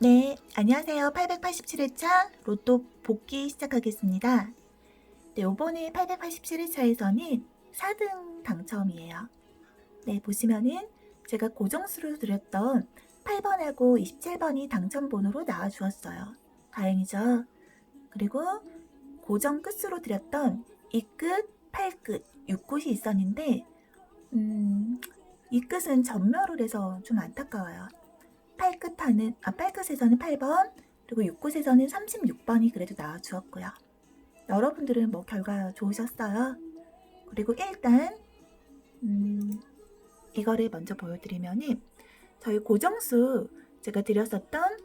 네, 안녕하세요. 887회차 로또 복귀 시작하겠습니다. 네, 이번에 887회차에서는 4등 당첨이에요. 네, 보시면은 제가 고정수로 드렸던 8번하고 27번이 당첨번호로 나와주었어요. 다행이죠? 그리고 고정 끝수로 드렸던 2끝, 8끝, 6끝이 있었는데, 음, 이 끝은 전멸을 해서 좀 안타까워요. 8끝하는 아 8끝에서는 8번 그리고 6끝에서는 36번이 그래도 나와주었고요. 여러분들은 뭐 결과 좋으셨어요? 그리고 일단 음, 이거를 먼저 보여드리면은 저희 고정수 제가 드렸었던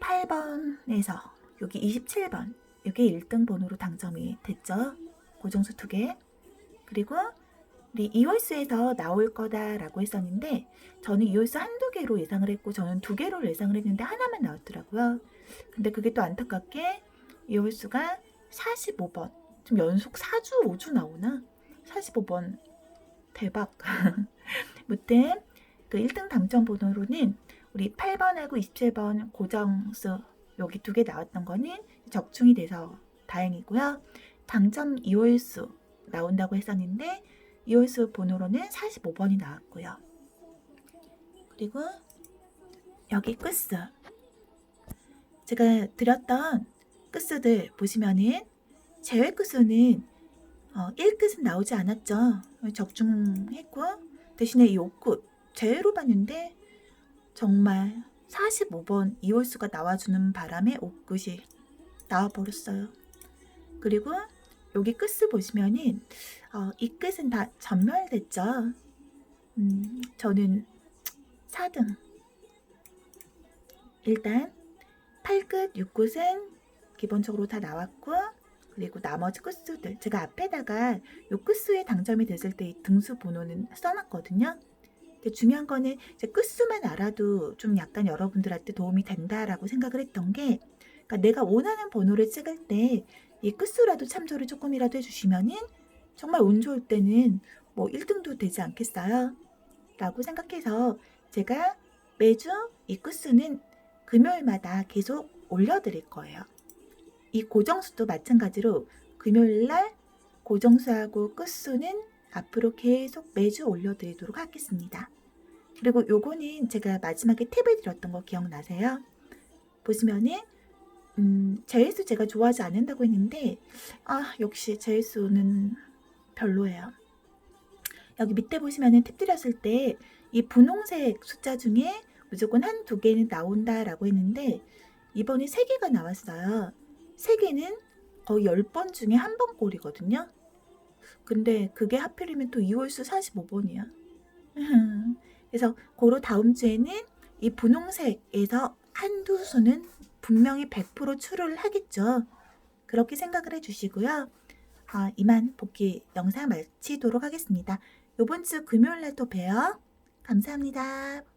8번에서 여기 27번 이게 1등 번호로 당첨이 됐죠. 고정수 두 개. 그리고 우리 이월수에서 나올 거다라고 했었는데 저는 이월수 한두 개로 예상을 했고 저는 두 개로 예상을 했는데 하나만 나왔더라고요. 근데 그게 또 안타깝게 이월수가 45번. 좀 연속 4주, 5주 나오나? 45번. 대박. 무튼 그 1등 당첨 번호로는 우리 8번하고 27번 고정수 여기 두 개 나왔던 거는 적중이 돼서 다행이고요. 당첨 이월수 나온다고 했었는데 이월수 번호로는 45번이 나왔고요. 그리고 여기 끝수 제가 드렸던 끝수들 보시면은 제외 끝수는 어, 1끝은 나오지 않았죠. 적중했고 대신에 이 5끝 제외로 봤는데 정말 45번 이월수가 나와주는 바람에 5끝이 나와버렸어요. 그리고 여기 끝을 보시면은 어, 이 끝은 다 전멸됐죠. 음, 저는 4등. 일단 8끝, 6끝은 기본적으로 다 나왔고 그리고 나머지 끝수들 제가 앞에다가 요 끝수에 당첨이 됐을 때 등수 번호는 써놨거든요. 근데 중요한 거는 이제 끝수만 알아도 좀 약간 여러분들한테 도움이 된다라고 생각을 했던 게 그러니까 내가 원하는 번호를 찍을 때 이 끝수라도 참조를 조금이라도 해주시면은 정말 운 좋을 때는 뭐 1등도 되지 않겠어요? 라고 생각해서 제가 매주 이 끝수는 금요일마다 계속 올려드릴 거예요. 이 고정수도 마찬가지로 금요일날 고정수하고 끝수는 앞으로 계속 매주 올려드리도록 하겠습니다. 그리고 요거는 제가 마지막에 팁을 드렸던 거 기억나세요? 보시면은 음, 제일수 제가 좋아하지 않는다고 했는데 아 역시 제일수는 별로예요. 여기 밑에 보시면은 팁 드렸을 때 이 분홍색 숫자 중에 무조건 한 두 개는 나온다라고 했는데 이번에 세 개가 나왔어요. 세 개는 거의 10번 중에 한 번 꼴이거든요. 근데 그게 하필이면 또 2월수 45번이야. 그래서 고로 다음 주에는 이 분홍색에서 한두 수는 분명히 100% 출을 하겠죠. 그렇게 생각을 해주시고요. 아, 이만 복귀 영상 마치도록 하겠습니다. 이번 주 금요일날 또 봬요. 감사합니다.